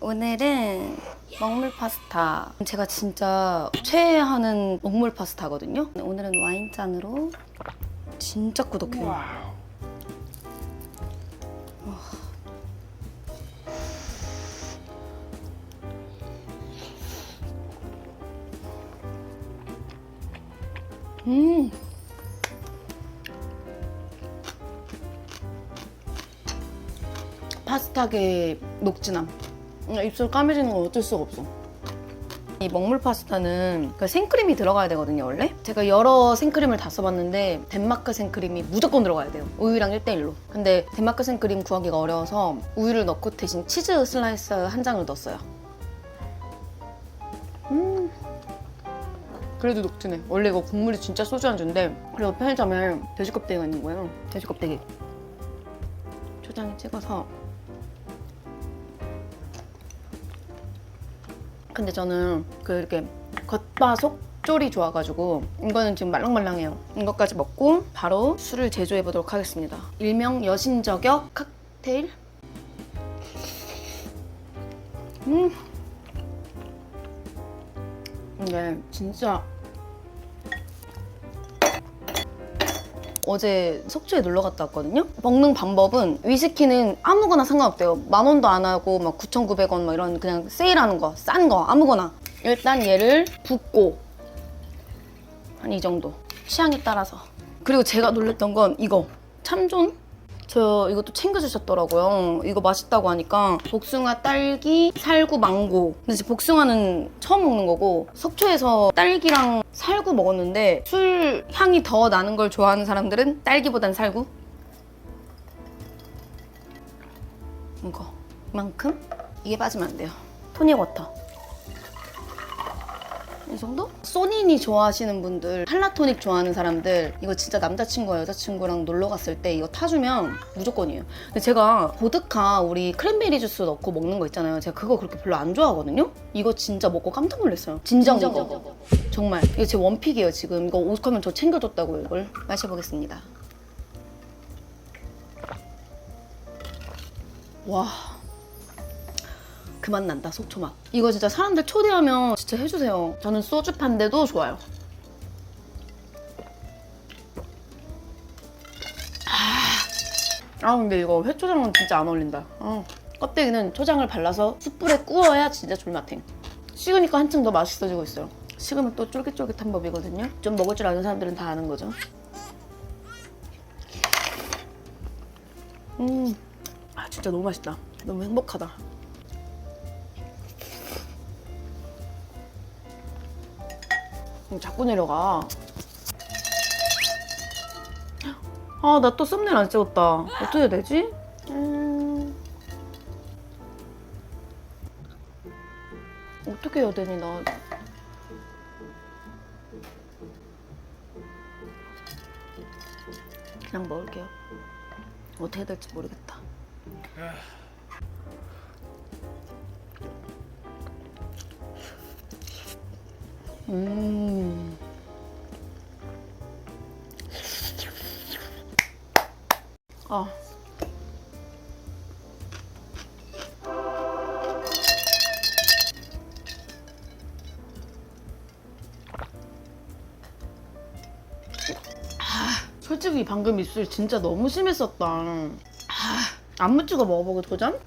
오늘은 먹물 파스타. 제가 진짜 최애하는 먹물 파스타거든요. 오늘은 와인잔으로 진짜 꾸덕해요. 음. 파스타계 녹진함. 음, 입술 까매지는 건 어쩔 수가 없어. 이 먹물 파스타는 그 생크림이 들어가야 되거든요, 원래. 제가 여러 생크림을 다 써봤는데 덴마크 생크림이 무조건 들어가야 돼요. 우유랑 1대1로. 근데 덴마크 생크림 구하기가 어려워서 우유를 넣고 대신 치즈 슬라이스 한 장을 넣었어요. 그래도 녹진해. 원래 이거 국물이 진짜 소주 안주인데 그리고 편의점에 돼지 껍데기가 있는 거예요. 돼지 껍데기. 초장에 찍어서 근데 저는 그 이렇게 겉바 속 쫄이 좋아가지고 이거는 지금 말랑말랑해요. 이것까지 먹고 바로 술을 제조해 보도록 하겠습니다. 일명 여신저격 칵테일. 음. 이게 진짜 어제 속초에 놀러 갔다 왔거든요. 먹는 방법은 위스키는 아무거나 상관없대요. 만 원도 안 하고 막 9,900원 뭐 이런 그냥 세일하는 거, 싼 거 아무거나. 일단 얘를 붓고 한 이 정도. 취향에 따라서. 그리고 제가 놀랬던 건 이거 참존. 저 이것도 챙겨주셨더라고요. 이거 맛있다고 하니까 복숭아, 딸기, 살구, 망고. 근데 이제 복숭아는 처음 먹는 거고 속초에서 딸기랑 살구 먹었는데 술 향이 더 나는 걸 좋아하는 사람들은 딸기보단 살구. 이거 이만큼 이게 빠지면 안 돼요. 토닉 워터. 이 정도? 소닌이 좋아하시는 분들, 할라토닉 좋아하는 사람들 이거 진짜 남자친구와 여자친구랑 놀러 갔을 때 이거 타주면 무조건이에요. 근데 제가 보드카 우리 크랜베리 주스 넣고 먹는 거 있잖아요. 제가 그거 그렇게 별로 안 좋아하거든요. 이거 진짜 먹고 깜짝 놀랐어요. 진정 이거. 정말 이거 제 원픽이에요 지금. 이거 오죽하면 저 챙겨줬다고요 이걸. 마셔보겠습니다. 와. 그 맛 난다 속초 맛 이거 진짜 사람들 초대하면 진짜 해주세요. 저는 소주 판데도 좋아요. 아, 아 근데 이거 회초장은 진짜 안 어울린다. 아, 껍데기는 초장을 발라서 숯불에 구워야 진짜 졸맛해 식으니까 한층 더 맛있어지고 있어요. 식으면 또 쫄깃쫄깃한 법이거든요. 좀 먹을 줄 아는 사람들은 다 아는 거죠. 음, 아 진짜 너무 맛있다. 너무 행복하다 자꾸 내려가. 아, 나 또 썸네일 안 찍었다. 어떻게 해야 되지? 음... 어떻게 해야 되니, 나. 그냥 먹을게요. 어떻게 해야 될지 모르겠다. 음. 아. 아, 솔직히 방금 입술 진짜 너무 심했었다. 아, 안무 찍어 먹어보고 도전?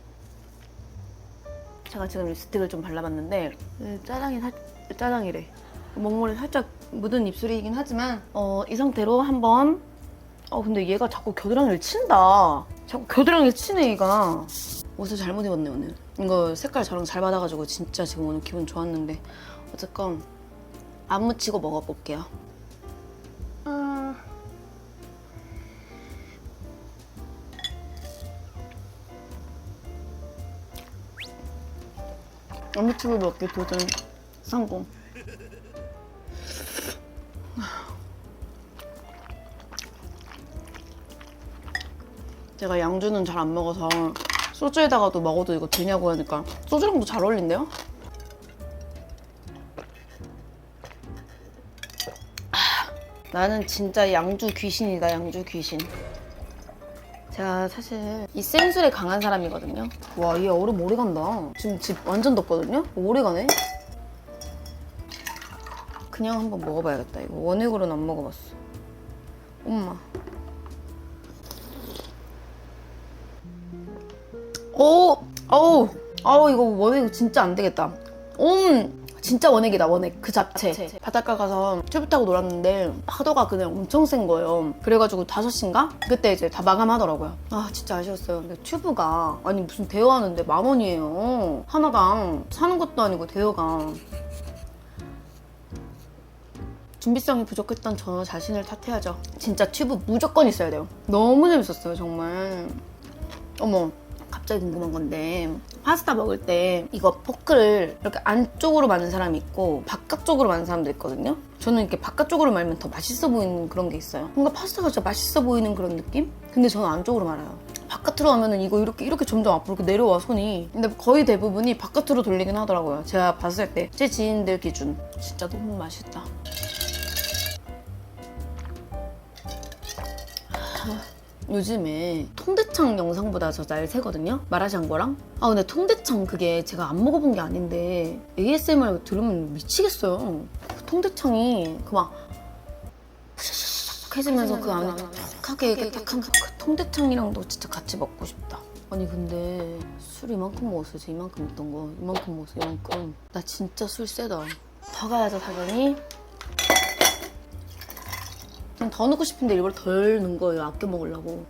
제가 지금 립스틱을 좀 발라봤는데 네, 짜장이 살 짜장이래. 먹물이 살짝 묻은 입술이긴 하지만 어, 이 상태로 한번 어 근데 얘가 자꾸 겨드랑이를 친다. 자꾸 겨드랑이를 치네 얘가. 옷을 잘못 입었네 오늘. 이거 색깔 저랑 잘 받아가지고 진짜 지금 오늘 기분 좋았는데 어쨌건 안 묻히고 먹어볼게요. 음. 안 묻히고 먹기 도전 성공. 제가 양주는 잘 안 먹어서 소주에다가도 먹어도 이거 되냐고 하니까 소주랑도 잘 어울린대요? 아, 나는 진짜 양주 귀신이다 양주 귀신. 제가 사실 이 센술에 강한 사람이거든요. 와얘 얼음 오래 간다. 지금 집 완전 덥거든요? 오래 가네. 그냥 한번 먹어봐야겠다 이거. 원액으로는 안 먹어봤어. 엄마. 오! 어우! 어우 이거 원액 진짜 안 되겠다. 음! 진짜 원액이다 원액. 그 자체. 바닷가 가서 튜브 타고 놀았는데 파도가 그냥 엄청 센 거예요. 그래가지고 5시인가? 그때 이제 다 마감하더라고요. 아 진짜 아쉬웠어요. 근데 튜브가 아니 무슨 대여하는데 만 원이에요. 하나당 사는 것도 아니고 대여가. 준비성이 부족했던 저 자신을 탓해야죠. 진짜 튜브 무조건 있어야 돼요. 너무 재밌었어요 정말. 어머 갑자기 궁금한 건데 파스타 먹을 때 이거 포크를 이렇게 안쪽으로 마는 사람이 있고 바깥쪽으로 마는 사람도 있거든요? 저는 이렇게 바깥쪽으로 말면 더 맛있어 보이는 그런 게 있어요. 뭔가 파스타가 진짜 맛있어 보이는 그런 느낌? 근데 저는 안쪽으로 말아요. 바깥으로 하면은 이거 이렇게 이렇게 점점 앞으로 이렇게 내려와 손이. 근데 거의 대부분이 바깥으로 돌리긴 하더라고요. 제가 봤을 때. 제 지인들 기준. 진짜 너무 맛있다 요즘에 통대창 영상보다 저날 새거든요? 마라샹궈랑? 아 근데 통대창 그게 제가 안 먹어본 게 아닌데 ASMR 들으면 미치겠어요. 그 통대창이 그막 해지면서 그 안에 촉촉하게 딱한 그 통대창이랑도 진짜 같이 먹고 싶다. 아니 근데 술 이만큼 먹었어요. 저 이만큼 먹던 거. 이만큼 먹었어 이만큼. 나 진짜 술 세다. 더 가야죠 당연히 좀더 넣고 싶은데 일부러 덜 넣은 거예요. 아껴 먹으려고.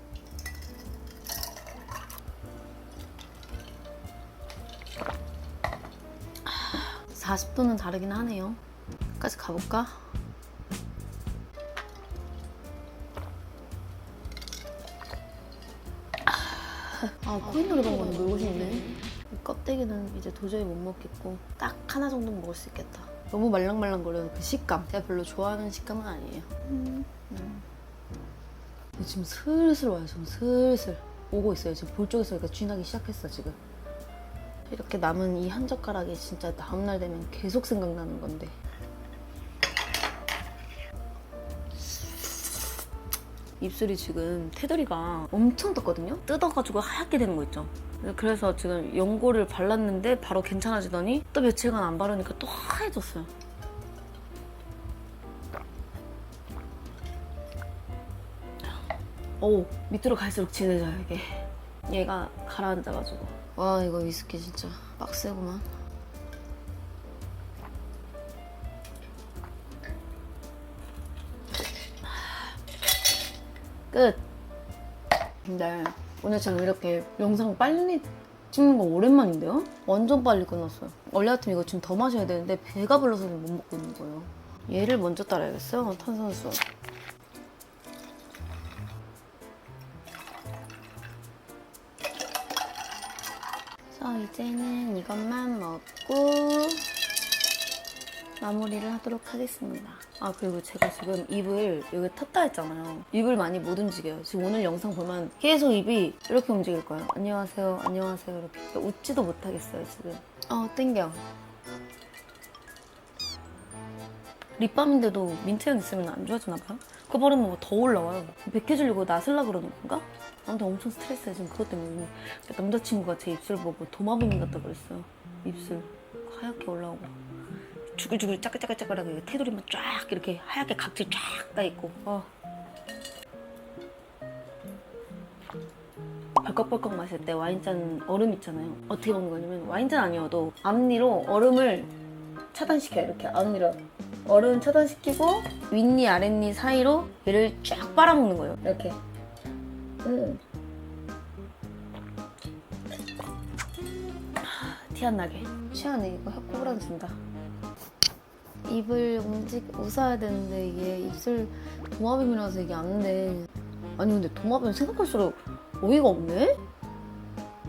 아, 40도는 다르긴 하네요. 끝까지 가볼까? 아, 코인 노래방 가는 놀고 싶네. 이 껍데기는 이제 도저히 못 먹겠고 딱 하나 정도 먹을 수 있겠다. 너무 말랑말랑거리는 그 식감. 제가 별로 좋아하는 식감은 아니에요. 근데 지금 슬슬 와요. 지금 슬슬 오고 있어요. 지금 볼 쪽에서 이렇게 쥐나기 시작했어 지금. 이렇게 남은 이 한 젓가락이 진짜 다음날 되면 계속 생각나는 건데. 입술이 지금 테두리가 엄청 떴거든요? 뜯어가지고 하얗게 되는 거 있죠? 그래서 지금 연고를 발랐는데 바로 괜찮아지더니 또 며칠간 안 바르니까 또 하얘졌어요. 오 밑으로 갈수록 진해져요 이게 얘가 가라앉아가지고 와 이거 위스키 진짜 빡세구만 끝. 근데 오늘 지금 이렇게 영상 빨리 찍는 거 오랜만인데요? 완전 빨리 끝났어요. 원래 같으면 이거 지금 더 마셔야 되는데 배가 불러서 못 먹고 있는 거예요. 얘를 먼저 따라야겠어요 탄산수. 그래서 이제는 이것만 먹고 마무리를 하도록 하겠습니다. 아 그리고 제가 지금 입을 여기 텄다 했잖아요. 입을 많이 못 움직여요. 지금 오늘 영상 보면 계속 입이 이렇게 움직일 거예요. 안녕하세요, 안녕하세요 이렇게 그러니까 웃지도 못하겠어요 지금. 어 땡겨. 립밤인데도 민트향 있으면 안 좋아지나 봐요? 그거 바르면 뭐 더 올라와요. 백해주려고 나슬라 그러는 건가? 아무튼 엄청 스트레스예요 지금 그것 때문에 남자친구가 제 입술 보고 도마뱀 같다 그랬어요. 입술 하얗게 올라오고 주글주글 짜글짜글짜글하게 테두리만 쫙 이렇게 하얗게 각질 쫙다 있고 어. 벌컥벌컥 마실 때 와인잔 얼음 있잖아요. 어떻게 먹는 거냐면 와인잔 아니어도 앞니로 얼음을 차단시켜요. 이렇게 앞니로 얼음 차단시키고 윗니 아랫니 사이로 얘를 쫙 빨아먹는 거예요. 이렇게. 음. 티 안 나게. 시원해. 이거 혀코브랑 준다. 입을 움직 웃어야 되는데 이게 입술 도마뱀이라서 이게 안 돼. 아니 근데 도마뱀 생각할수록 어이가 없네?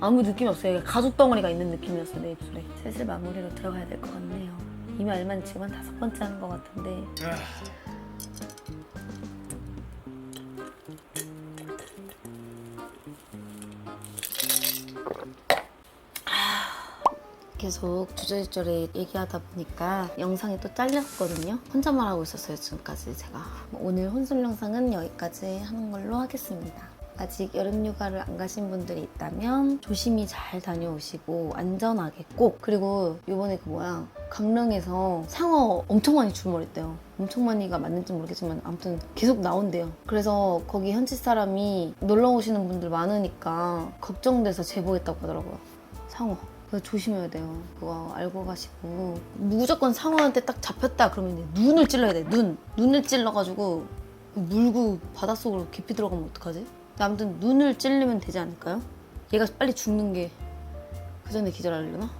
아무 느낌이 없어요. 가죽 덩어리가 있는 느낌이었어요 내 입술에. 슬슬 마무리로 들어가야 될 것 같네요. 이미 알만 지금 한 다섯 번째 하는 것 같은데. 계속 주저주저리 얘기하다 보니까 영상이 또 잘렸거든요. 혼자만 하고 있었어요, 지금까지 제가. 오늘 혼술 영상은 여기까지 하는 걸로 하겠습니다. 아직 여름 휴가를 안 가신 분들이 있다면 조심히 잘 다녀오시고 안전하게 꼭 그리고 요번에 그 뭐야 강릉에서 상어 엄청 많이 출몰했대요 엄청 많이가 맞는지 모르겠지만 아무튼 계속 나온대요 그래서 거기 현지 사람이 놀러 오시는 분들 많으니까 걱정돼서 제보했다고 하더라고요 상어 그래서 조심해야 돼요 그거 알고 가시고 무조건 상어한테 딱 잡혔다 그러면 이제 눈을 찔러야 돼 눈 눈을 찔러가지고 물고 바닷속으로 깊이 들어가면 어떡하지? 아무튼 눈을 찔리면 되지 않을까요? 얘가 빨리 죽는 게 그 전에 기절하려나?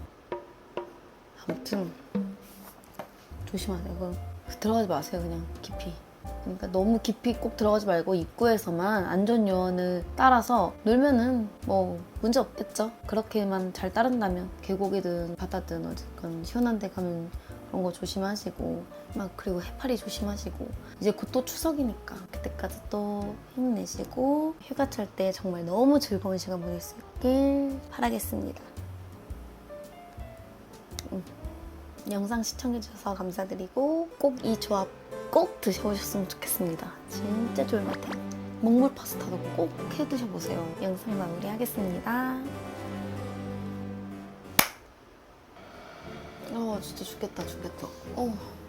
아무튼 조심하세요. 들어가지 마세요. 그냥 깊이. 그러니까 너무 깊이 꼭 들어가지 말고 입구에서만 안전 요원을 따라서 놀면은 뭐 문제 없겠죠. 그렇게만 잘 따른다면 계곡이든 바다든 어쨌건 시원한 데 가면 그런 거 조심하시고 막 그리고 해파리 조심하시고 이제 곧 또 추석이니까 그때까지 또 힘내시고 휴가철 때 정말 너무 즐거운 시간 보낼 수 있길 바라겠습니다. 음. 영상 시청해주셔서 감사드리고 꼭 이 조합 꼭 드셔보셨으면 좋겠습니다. 진짜 같아요. 먹물 파스타도 꼭 해 드셔보세요. 영상 마무리하겠습니다. 어 진짜 죽겠다 죽겠다. 어.